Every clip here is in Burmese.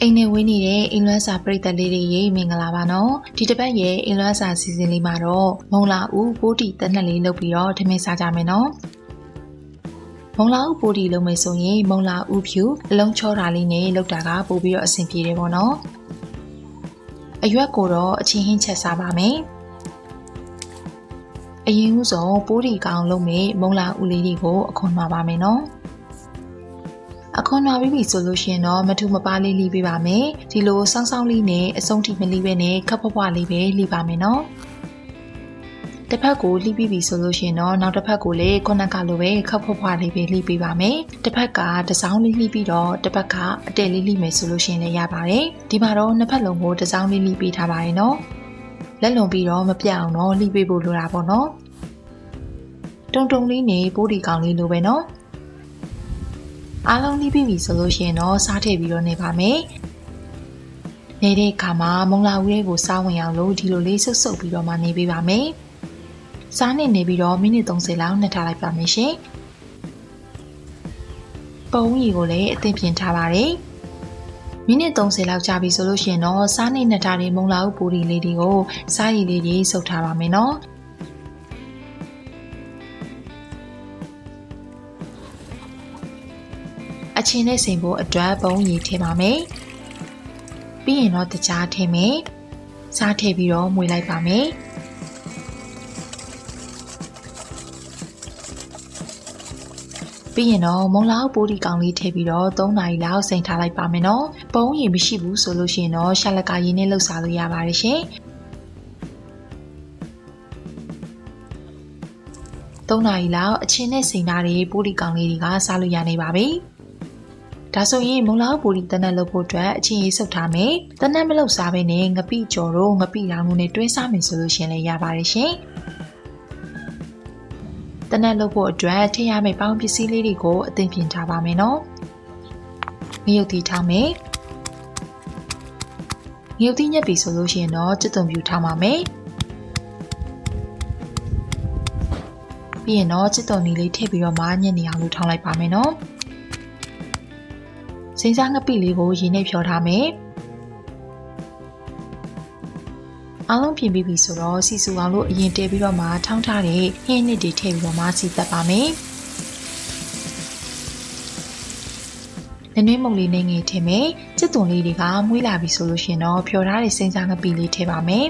အိမ်နဲ့ဝင်းနေတဲ့အိမ်လွမ်းစာပရိသတ်လေးတွေရေမင်္ဂလာပါနော်ဒီတစ်ပတ်ရဲ့အိမ်လွမ်းစာစီစဉ်လေးမှာတော့မုံလာဦးပိုးတီတက်နှစ်လေးလုပ်ပြီးတော့ထမင်းစားကြမယ်နော်မုံလာဦးပိုးတီလုပ်မယ်ဆိုရင်မုံလာဦးဖြူအလုံးချောတာလေးနဲ့လုပ်တာကပို့ပြီးတော့အဆင်ပြေတယ်ပေါ့နော်အရွက်ကိုတော့အချင်းဟင်းချက်စားပါမယ်အရင်ဦးဆုံးပိုးတီကောင်လုပ်မယ်မုံလာဦးလေးတွေကိုအခွန်မှာပါမယ်နော် အခွန်နာပြီးပြီဆိုလို့ရှိရင်တော့မထူမပါလေးလီးပေးပါမယ်ဒီလိုစောင်းစောင်းလေးနဲ့အဆုံးထိမလီးပဲနဲ့ခပ်ဖွားဖွားလေးပဲလီးပါမယ်နော်တစ်ဖက်ကိုလှီးပြီးပြီဆိုလို့ရှိရင်တော့နောက်တစ်ဖက်ကိုလည်းခုနကလိုပဲခပ်ဖွားဖွားလေးပဲလှီးပေးပါမယ်တစ်ဖက်ကတစောင်းလေးလှီးပြီးတော့တစ်ဖက်ကအတဲလေးလှီးမယ်ဆိုလို့ရှိရင်လည်းရပါတယ်ဒီမှာတော့နှစ်ဖက်လုံးကိုတစောင်းလေးလှီးပေးထားပါတယ်နော်လက်လွန်ပြီးတော့မပြတ်အောင်တော့လှီးပေးဖို့လိုတာပေါ့နော်တုံတုံလေးနဲ့ပိုးဒီကောင်လေးလိုပဲနော် အားလုံးပြီးပြီဆိုလို့ရှိရင်တော့စားထည့်ပြီးတော့နေပါမယ်။နေတဲ့အခါမှာမုံလာဦးလေးကိုစားဝင်အောင်လို့ဒီလိုလေးဆုပ်ဆုပ်ပြီးတော့မှနေပေးပါမယ်။စားနေနေပြီးတော့မိနစ်30လောက်နှက်ထားလိုက်ပါမယ်ရှင်။ပုံရီကိုလည်းအသင့်ပြင်ထားပါတယ်။မိနစ်30လောက်ကြာပြီဆိုလို့ရှိရင်တော့စားနေနှက်ထားတဲ့မုံလာဦးပူရီလေးတွေကိုစားရည်လေးတွေစုပ်ထားပါမယ်နော်။ အချင်းနဲ့စိန်ဖို့အတွက်ပုံရည်ထည့်ပါမယ်။ပြီးရင်တော့တကြားထည့်မယ်။စားထည့်ပြီးတော့မွေလိုက်ပါမယ်။ပြီးရင်တော့မုံလောက်ပိုးဒီကောင်လေးထည့်ပြီးတော့3နာရီလောက်စိန်ထားလိုက်ပါမယ်နော်။ပုံရည်မရှိဘူးဆိုလို့ရှိရင်တော့ရှာလကာရည်နဲ့လှုပ်စားလို့ရပါတယ်ရှင်။3နာရီလောက်အချင်းနဲ့စိန်ထားတဲ့ပိုးဒီကောင်လေးတွေကစားလို့ရနေပါပြီ။ ဒါဆိုရင်မုံလောက်ပူရီတနက်လုပ်ဖို့အတွက်အချင်းရေးဆုပ်ထားမယ်။တနက်မလုပ်စားဘဲနဲ့ငပိကြော်တို့ငပိလောင်တို့နဲ့တွဲစားမယ်ဆိုလို့ရှင်လည်းရပါတယ်ရှင်။တနက်လုပ်ဖို့အတွက်ထည့်ရမယ့်ပေါင်းပစ္စည်းလေးတွေကိုအသင်ပြင်ထားပါမယ်နော်။ငရုတ်သီးထားမယ်။ငရုတ်သီးညက်ပြီဆိုလို့ရှိရင်တော့ကျွတ်တုံပြူထားပါမယ်။ပြီးရင်တော့ကျွတ်တုံနီလေးထည့်ပြီးတော့မှညက်နေအောင်လုပ်ထောင်းလိုက်ပါမယ်နော်။ စိမ့်စားငပိလေးကိုရေနဲ့ဖြောထားမယ်။အားလုံးပြင်ပြီးပြီဆိုတော့စီစုအောင်လို့အရင်တဲပြီးတော့မှထောင်းထားတဲ့ဟင်းနစ်တွေထည့်ပြီးတော့မှစီသက်ပါမယ်။နနွေးမုံလေးနဲ့ငယ်ထည့်မယ်။စစ်သွန်လေးတွေကမွေးလာပြီဆိုလို့ရှင်တော့ဖြော်ထားတဲ့စိမ့်စားငပိလေးထည့်ပါမယ်။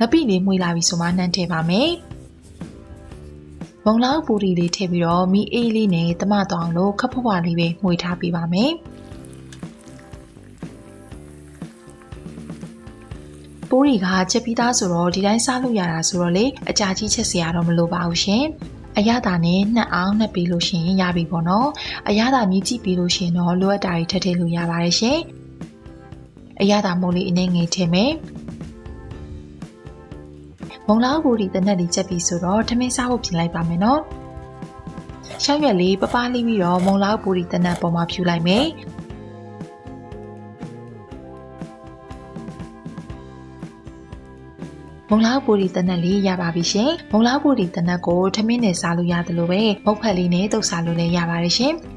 ငပိလေးမွေးလာပြီဆိုမှနှမ်းထည့်ပါမယ်။ မုံလောက်ပူရီလေးထည့်ပြီးတော့မီအေးလေးနဲ့တမတောင်လို့ခပ်ဖွားဖွားလေးပဲမှွေထားပေးပါမယ်။ပိုးရီကချက်ပြီးသားဆိုတော့ဒီတိုင်းစားလို့ရတာဆိုတော့လေအကြာကြီးချက်စရာတော့မလိုပါဘူးရှင်။အရသာနဲ့နှက်အောင်နှက်ပြီးလို့ရှိရင်ရပြီပေါ့နော်။အရသာမြည်ကြည့်ပြီးလို့ရှိရင်တော့လိုအပ်တာတွေထည့်ထည့်လို့ရပါတယ်ရှင်။အရသာမုံလေးအနည်းငယ်ထည့်မယ်။ မုံလောက်ဘူဒီတနက်လေးချက်ပြီးဆိုတော့ထမင်းစားဖို့ပြင်လိုက်ပါမယ်နော်။ရှောက်ရွက်လေးပပလေးပြီးတော့မုံလောက်ဘူဒီတနက်ပေါ်မှာဖြူလိုက်မယ်။မုံလောက်ပူရီတနက်လေးရပါပြီရှင်။မုံလောက်ပူရီတနက်ကိုထမင်းနဲ့စားလို့ရတယ်လို့ပဲမုတ်ဖက်လေးနဲ့တုပ်စားလို့လည်းရပါတယ်ရှင်။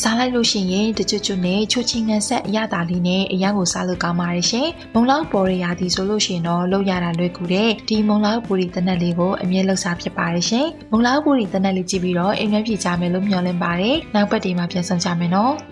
စားလိုက်လို့ရှိရင်တချွတ်ချွတ်နဲ့ချွတ်ချင်းငံဆက်အရသာလေးနဲ့အရန်ကိုစားလို့ကောင်းပါတယ်ရှင်။မုံလောက်ပေါ်ရရာဒီဆိုလို့ရှိရင်တော့လောက်ရတာလွယ်ကူတဲ့ဒီမုံလောက်ပူရီတနက်လေးကိုအမြဲလှုပ်စားဖြစ်ပါတယ်ရှင်။မုံလောက်ပူရီတနက်လေးကြည့်ပြီးတော့အိမ်မက်ပြေကြမယ်လို့မျှော်လင့်ပါတယ်။နောက်ပတ်ဒီမှာပြန်ဆောင်ကြမယ်နော်။